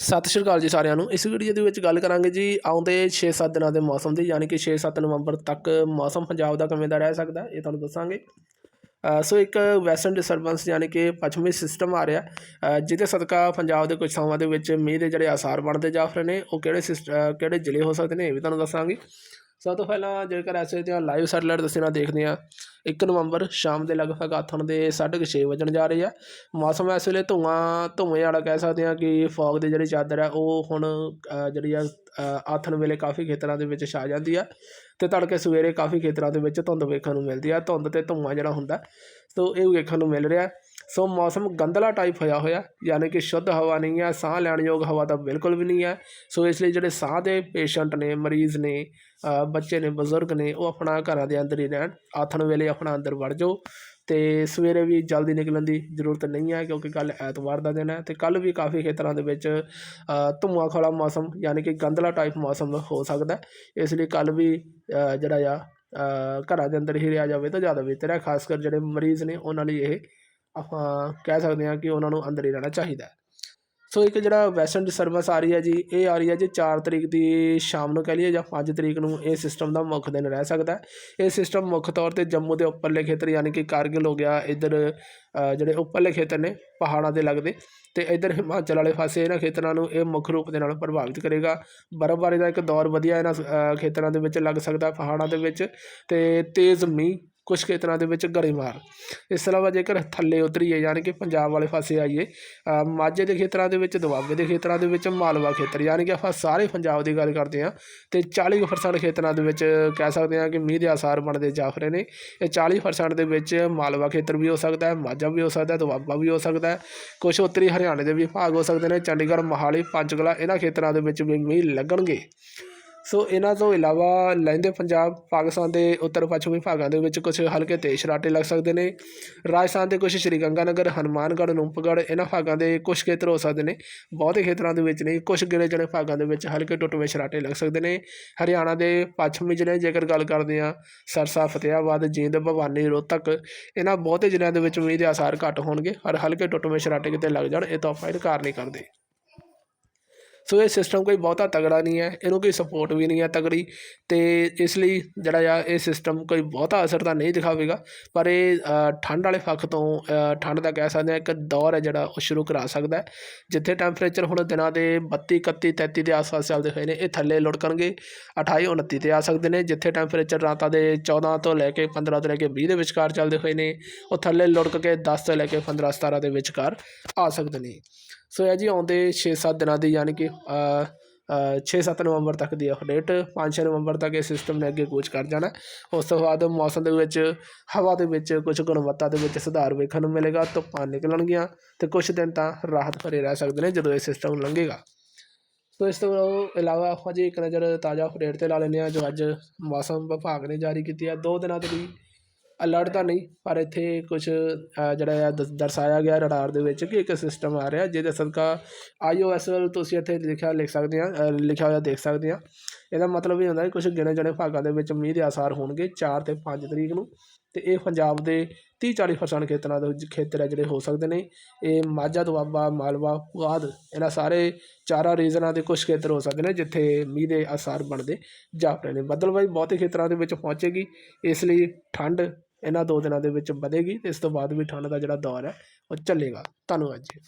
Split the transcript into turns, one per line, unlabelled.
ਸਤਿ ਸ਼੍ਰੀ ਅਕਾਲ ਜੀ ਸਾਰਿਆਂ ਨੂੰ। ਇਸ ਵੀਡੀਓ ਦੇ ਵਿੱਚ ਗੱਲ ਕਰਾਂਗੇ ਜੀ ਆਉਂਦੇ 6-7 ਦਿਨਾਂ ਦੇ ਮੌਸਮ ਦੀ, ਯਾਨੀ ਕਿ 6-7 ਨਵੰਬਰ ਤੱਕ ਮੌਸਮ ਪੰਜਾਬ ਦਾ ਕਿਵੇਂ ਦਾ ਰਹਿ ਸਕਦਾ, ਇਹ ਤੁਹਾਨੂੰ ਦੱਸਾਂਗੇ। ਸੋ ਇੱਕ ਵੈਸਟਰਨ ਡਿਸਟਰਬੈਂਸ ਯਾਨੀ ਕਿ ਪੱਛਮੀ ਸਿਸਟਮ ਆ ਰਿਹਾ ਜਿਹਦੇ ਸਦਕਾ ਪੰਜਾਬ ਦੇ ਕੁਝ ਥਾਵਾਂ ਦੇ ਵਿੱਚ ਮੀਂਹ ਦੇ ਜਿਹੜੇ ਆਸਾਰ ਬਣਦੇ ਜਾ ਰਹੇ ਨੇ, ਉਹ ਕਿਹੜੇ ਸਿਸਟ- ਕਿਹੜੇ ਜ਼ਿਲ੍ਹੇ ਹੋ ਸਕਦੇ ਨੇ, ਇਹ ਵੀ ਤੁਹਾਨੂੰ ਦੱਸਾਂਗੇ। ਸਭ ਤੋਂ ਪਹਿਲਾਂ ਜੇਕਰ ਐਸੇ ਦੀਆਂ ਲਾਈਵ ਸੈਟਲਾਈਟ ਤਸਵੀਰਾਂ ਦੇਖਦੇ ਹਾਂ 1 ਨਵੰਬਰ ਸ਼ਾਮ ਦੇ ਲਗਭਗ ਆਥਣ ਦੇ 6:30 ਵਜਣ ਜਾ ਰਹੀ ਆ ਮੌਸਮ ਇਸ ਵੇਲੇ ਧੂਆਂ, ਧੂਏ ਵਾਲਾ ਕਹਿ ਸਕਦੇ ਹਾਂ ਕਿ ਫੌਗ ਦੀ ਜਿਹੜੀ ਚਾਦਰ ਹੈ, ਉਹ ਹੁਣ ਜਿਹੜੀ ਆ ਆਥਣ ਵੇਲੇ ਕਾਫੀ ਖੇਤਰਾਂ ਦੇ ਵਿੱਚ ਛਾ ਜਾਂਦੀ ਆ ਤੇ ਤੜਕੇ ਸਵੇਰੇ ਕਾਫੀ ਖੇਤਰਾਂ ਦੇ ਵਿੱਚ ਧੁੰਦ ਵੇਖਣ ਨੂੰ ਮਿਲਦੀ ਆ ਧੁੰਦ ਤੇ ਧੂਆਂ ਜਿਹੜਾ ਹੁੰਦਾ ਸੋ ਇਹ ਵੇਖਣ ਨੂੰ ਮਿਲ ਰਿਹਾ ਸੋ ਮੌਸਮ ਗੰਦਲਾ ਟਾਈਪ ਹੋਇਆ ਹੋਇਆ ਯਾਨੀ ਕਿ ਸ਼ੁੱਧ ਹਵਾ ਨਹੀਂ ਹੈ ਸਾਹ ਲੈਣ ਯੋਗ ਹਵਾ ਤਾਂ ਬਿਲਕੁਲ ਵੀ ਨਹੀਂ ਹੈ। ਸੋ ਇਸ ਲਈ ਜਿਹੜੇ ਸਾਹ ਦੇ ਪੇਸ਼ੈਂਟ ਨੇ ਮਰੀਜ਼ ਨੇ ਬੱਚੇ ਨੇ ਬਜ਼ੁਰਗ ਨੇ ਉਹ ਆਪਣਾ ਘਰਾਂ ਦੇ ਅੰਦਰ ਹੀ ਰਹਿਣ। ਆਥਣ ਵੇਲੇ ਆਪਣਾ ਅੰਦਰ ਵੜ ਜਾਓ ਤੇ ਸਵੇਰੇ ਵੀ ਜਲਦੀ ਨਿਕਲਣ ਦੀ ਜ਼ਰੂਰਤ ਨਹੀਂ ਹੈ ਕਿਉਂਕਿ ਕੱਲ ਐਤਵਾਰ ਦਾ ਦਿਨ ਹੈ ਤੇ ਕੱਲ ਵੀ ਕਾਫੀ ਖੇਤਰਾਂ ਦੇ ਵਿੱਚ ਅ, ਧੂੰਆਂ ਖਾਲਾ ਮੌਸਮ ਯਾਨੀ ਕਿ ਗੰਦਲਾ ਟਾਈਪ ਮੌਸਮ ਹੋ ਸਕਦਾ ਇਸ ਲਈ ਕੱਲ ਵੀ ਜਿਹੜਾ ਆ ਘਰਾਂ ਦੇ ਅੰਦਰ ਹੀ ਰਿਹਾ ਜਾਵੇ ਤਾਂ ਜ਼ਿਆਦਾ ਬਿਹਤਰ ਹੈ ਖਾਸ ਕਰ ਜਿਹੜੇ ਮਰੀਜ਼ ਨੇ ਉਹਨਾਂ ਲਈ ਇਹ ਆਪਾਂ ਕਹਿ ਸਕਦੇ ਹਾਂ ਕਿ ਉਹਨਾਂ ਨੂੰ ਅੰਦਰ ਹੀ ਰਹਿਣਾ ਚਾਹੀਦਾ ਸੋ ਇੱਕ ਜਿਹੜਾ ਵੈਸਟਰਨ ਡਿਸਟਰਬੈਂਸ ਆ ਰਹੀ ਹੈ ਜੀ, ਇਹ ਆ ਰਹੀ ਹੈ ਜੀ 4 ਤਰੀਕ ਦੀ ਸ਼ਾਮ ਨੂੰ ਕਹਿ ਲਈਏ ਜਾਂ 5 ਤਰੀਕ ਨੂੰ ਇਹ ਸਿਸਟਮ ਦਾ ਮੁੱਖ ਦਿਨ ਰਹਿ ਸਕਦਾ ਹੈ। ਇਹ ਸਿਸਟਮ ਮੁੱਖ ਤੌਰ ਤੇ ਜੰਮੂ ਦੇ ਉੱਪਰਲੇ ਖੇਤਰ ਯਾਨੀ ਕਿ ਕਾਰਗਿਲ ਹੋ ਗਿਆ, ਇੱਧਰ ਜਿਹੜੇ ਉੱਪਰਲੇ ਖੇਤਰ ਨੇ ਪਹਾੜਾਂ ਦੇ ਲੱਗਦੇ ਤੇ ਇੱਧਰ ਹਿਮਾਚਲ ਵਾਲੇ ਪਾਸੇ ਇਹਨਾਂ ਖੇਤਰਾਂ ਨੂੰ ਇਹ ਮੁੱਖ ਰੂਪ ਦੇ ਨਾਲ ਪ੍ਰਭਾਵਿਤ ਕਰੇਗਾ। ਬਰਫ਼ਬਾਰੀ ਦਾ ਇੱਕ ਦੌਰ ਵਧੀਆ ਇਹਨਾਂ ਖੇਤਰਾਂ ਦੇ ਵਿੱਚ ਲੱਗ ਸਕਦਾ ਪਹਾੜਾਂ ਦੇ ਵਿੱਚ ਤੇ ਤੇਜ਼ ਮੀਂਹ ਕੁਝ ਖੇਤਰਾਂ ਦੇ ਵਿੱਚ ਗੜੇਮਾਰ ਇਸ ਤੋਂ ਇਲਾਵਾ ਜੇਕਰ ਥੱਲੇ ਉਤਰੀਏ, ਯਾਨੀ ਕਿ ਪੰਜਾਬ ਵਾਲੇ ਪਾਸੇ ਆਈਏ ਮਾਝੇ ਦੇ ਖੇਤਰਾਂ ਦੇ ਵਿੱਚ, ਦੁਆਬੇ ਦੇ ਖੇਤਰਾਂ ਦੇ ਵਿੱਚ, ਮਾਲਵਾ ਖੇਤਰ, ਯਾਨੀ ਕਿ ਆਪਾਂ ਸਾਰੇ ਪੰਜਾਬ ਦੀ ਗੱਲ ਕਰਦੇ ਹਾਂ, ਤੇ 40% ਖੇਤਰਾਂ ਦੇ ਵਿੱਚ ਕਹਿ ਸਕਦੇ ਹਾਂ ਕਿ ਮੀਂਹ ਦੇ ਆਸਾਰ ਬਣਦੇ ਜਾ ਰਹੇ ਨੇ। ਇਹ 40% ਦੇ ਵਿੱਚ ਮਾਲਵਾ ਖੇਤਰ ਵੀ ਹੋ ਸਕਦਾ ਹੈ, ਮਾਝਾ ਵੀ ਹੋ ਸਕਦਾ ਹੈ, ਦੁਆਬਾ ਵੀ ਹੋ ਸਕਦਾ ਹੈ। ਕੁਝ ਉੱਤਰੀ ਹਰਿਆਣੇ ਦੇ ਵੀ ਭਾਗ ਹੋ ਸਕਦੇ ਨੇ, ਚੰਡੀਗੜ੍ਹ, ਮੋਹਾਲੀ, ਪੰਚਕੂਲਾ, ਇਹਨਾਂ ਖੇਤਰਾਂ ਦੇ ਵਿੱਚ ਵੀ ਮੀਂਹ ਲੱਗਣਗੇ। ਸੋ ਇਹਨਾਂ ਤੋਂ ਇਲਾਵਾ ਲਹਿੰਦੇ ਪੰਜਾਬ, ਪਾਕਿਸਤਾਨ ਦੇ ਉੱਤਰ ਪੱਛਮੀ ਭਾਗਾਂ ਦੇ ਵਿੱਚ ਕੁਝ ਹਲਕੇ ਤੇਜ਼ ਸ਼ਰਾਟੇ ਲੱਗ ਸਕਦੇ ਨੇ। ਰਾਜਸਥਾਨ ਦੇ ਕੁਝ ਸ਼੍ਰੀ ਗੰਗਾਨਗਰ, ਹਨੂੰਮਾਨਗੜ੍ਹ, ਨੂੰਪਗੜ੍ਹ, ਇਹਨਾਂ ਭਾਗਾਂ ਦੇ ਕੁਝ ਖੇਤਰ ਹੋ ਸਕਦੇ ਨੇ। ਬਹੁਤੇ ਖੇਤਰਾਂ ਦੇ ਵਿੱਚ ਨਹੀਂ ਕੁਝ ਗਿਣੇ ਜਿਹੜੇ ਭਾਗਾਂ ਦੇ ਵਿੱਚ ਹਲਕੇ ਟੁੱਟਵੇਂ ਸ਼ਰਾਟੇ ਲੱਗ ਸਕਦੇ ਨੇ। ਹਰਿਆਣਾ ਦੇ ਪੱਛਮੀ ਜ਼ਿਲ੍ਹੇ ਜੇਕਰ ਗੱਲ ਕਰਦੇ ਹਾਂ, ਸਰਸਾ ਫਤਿਆਬਾਦ ਜੀਂਦ, ਭਵਾਨੀ, ਰੋਹਤਕ, ਇਹਨਾਂ ਬਹੁਤੇ ਜ਼ਿਲ੍ਹਿਆਂ ਦੇ ਵਿੱਚ ਮੀਂਹ ਦੇ ਆਸਾਰ ਘੱਟ ਹੋਣਗੇ। ਪਰ ਹਲਕੇ ਟੁੱਟਵੇਂ ਸ਼ਰਾਟੇ ਕਿਤੇ ਲੱਗ ਜਾਣ, ਇਹ ਤਾਂ ਆਪਾਂ ਇਨਕਾਰ ਨਹੀਂ ਕਰਦੇ। ਸੋ ਇਹ ਸਿਸਟਮ ਕੋਈ ਬਹੁਤਾ ਤਗੜਾ ਨਹੀਂ ਹੈ, ਇਹਨੂੰ ਕੋਈ ਸਪੋਰਟ ਵੀ ਨਹੀਂ ਹੈ ਤਗੜੀ ਤੇ ਇਸ ਲਈ ਜਿਹੜਾ ਆ ਇਹ ਸਿਸਟਮ ਕੋਈ ਬਹੁਤਾ ਅਸਰ ਤਾਂ ਨਹੀਂ ਦਿਖਾਵੇਗਾ, ਪਰ ਇਹ ਠੰਡ ਵਾਲੇ ਫੱਕ ਤੋਂ ਠੰਡ ਦਾ ਕਹਿ ਸਕਦੇ ਹਾਂ ਇੱਕ ਦੌਰ ਹੈ ਜਿਹੜਾ ਉਹ ਸ਼ੁਰੂ ਕਰਾ ਸਕਦਾ ਜਿੱਥੇ ਟੈਂਪਰੇਚਰ ਹੁਣ ਦਿਨਾਂ ਦੇ 32 31 33 ਦੇ ਆਸ-ਪਾਸ ਚੱਲਦੇ ਹੋਏ ਨੇ, ਇਹ ਥੱਲੇ ਲੁੜਕਣਗੇ 28 29 ਤੇ ਆ ਸਕਦੇ ਨੇ, ਜਿੱਥੇ ਟੈਂਪਰੇਚਰ ਰਾਤਾਂ ਦੇ 14 ਤੋਂ ਲੈ ਕੇ 15 ਤੋਂ ਲੈ ਕੇ 20 ਦੇ ਵਿਚਕਾਰ ਚੱਲਦੇ ਹੋਏ ਨੇ, ਉਹ ਥੱਲੇ ਲੁੜਕ ਕੇ 10 ਤੋਂ ਲੈ ਕੇ 15 17 ਦੇ ਵਿਚਕਾਰ ਆ ਸਕਦੇ ਨੇ। ਸੋ ਇਹ ਜੀ ਆਉਂਦੇ 6-7 ਦਿਨਾਂ ਦੀ ਯਾਨੀ ਕਿ 6-7 ਨਵੰਬਰ ਤੱਕ ਦੀ ਅਪਡੇਟ 5-6 ਨਵੰਬਰ ਤੱਕ ਇਹ ਸਿਸਟਮ ਨੇ ਅੱਗੇ ਕੂਚ ਕਰ ਜਾਣਾ। ਉਸ ਤੋਂ ਬਾਅਦ ਮੌਸਮ ਦੇ ਵਿੱਚ, ਹਵਾ ਦੇ ਵਿੱਚ ਕੁਝ ਗੁਣਵੱਤਾ ਦੇ ਵਿੱਚ ਸੁਧਾਰ ਵੇਖਣ ਨੂੰ ਮਿਲੇਗਾ, ਧੁੱਪਾਂ ਨਿਕਲਣਗੀਆਂ ਤੇ ਕੁਝ ਦਿਨ ਤਾਂ ਰਾਹਤ ਭਰੇ ਰਹਿ ਸਕਦੇ ਨੇ ਜਦੋਂ ਇਹ ਸਿਸਟਮ ਲੰਘੇਗਾ। ਸੋ ਇਸ ਤੋਂ ਇਲਾਵਾ ਆਪਾਂ ਜੀ ਇੱਕ ਨਜ਼ਰ ਤਾਜ਼ਾ ਅਪਡੇਟ ਤੇ ਲਾ ਲੈਂਦੇ ਹਾਂ ਜੋ ਅੱਜ ਮੌਸਮ ਵਿਭਾਗ ਨੇ ਜਾਰੀ ਕੀਤੀ ਹੈ, ਦੋ ਦਿਨਾਂ ਦੇ ਲਈ ਅਲਰਟ ਤਾਂ ਨਹੀਂ, ਪਰ ਇੱਥੇ ਕੁਝ ਜਿਹੜਾ ਆ ਦਸ- ਦਰਸਾਇਆ ਗਿਆ ਰਡਾਰ ਦੇ ਵਿੱਚ ਕਿ ਇੱਕ ਸਿਸਟਮ ਆ ਰਿਹਾ ਜਿਹਦੇ ਸਦਕਾ ਆਈਓਐਸ ਵੱਲ ਤੁਸੀਂ ਇੱਥੇ ਲਿਖਿਆ, ਲਿਖ ਸਕਦੇ ਆ ਲਿਖਿਆ ਹੋਇਆ ਦੇਖ ਸਕਦੇ ਆ। ਇਹਦਾ ਮਤਲਬ ਇਹ ਹੁੰਦਾ ਕਿ ਕੁਝ ਗਿਣੇ ਚੁਣੇ ਭਾਗਾਂ ਦੇ ਵਿੱਚ ਮੀਂਹ ਦੇ ਆਸਾਰ ਹੋਣਗੇ 4 ਤੇ 5 ਤਰੀਕ ਨੂੰ, ਤੇ ਇਹ ਪੰਜਾਬ ਦੇ 30 40% ਖੇਤਰਾਂ ਦੇ ਖੇਤਰ ਹੈ ਜਿਹੜੇ ਹੋ ਸਕਦੇ ਨੇ। ਇਹ ਮਾਝਾ, ਦੁਆਬਾ, ਮਾਲਵਾ, ਪੁਆਧ, ਇਹਨਾਂ ਸਾਰੇ ਚਾਰਾਂ ਰੀਜਨਾਂ ਦੇ ਕੁਝ ਖੇਤਰ ਹੋ ਸਕਦੇ ਨੇ ਜਿੱਥੇ ਮੀਂਹ ਦੇ ਆਸਾਰ ਬਣਦੇ ਜਾ ਰਹੇ ਨੇ। ਬੱਦਲਬਾਈ ਬਹੁਤੇ ਖੇਤਰਾਂ ਦੇ ਵਿੱਚ ਪਹੁੰਚੇਗੀ, ਇਸ ਲਈ ਠੰਡ ਇਹਨਾਂ ਦੋ ਦਿਨਾਂ ਦੇ ਵਿੱਚ ਵਧੇਗੀ ਅਤੇ ਇਸ ਤੋਂ ਬਾਅਦ ਵੀ ਠੰਡ ਦਾ ਜਿਹੜਾ ਦੌਰ ਹੈ, ਉਹ ਚੱਲੇਗਾ। ਧੰਨਵਾਦ ਜੀ।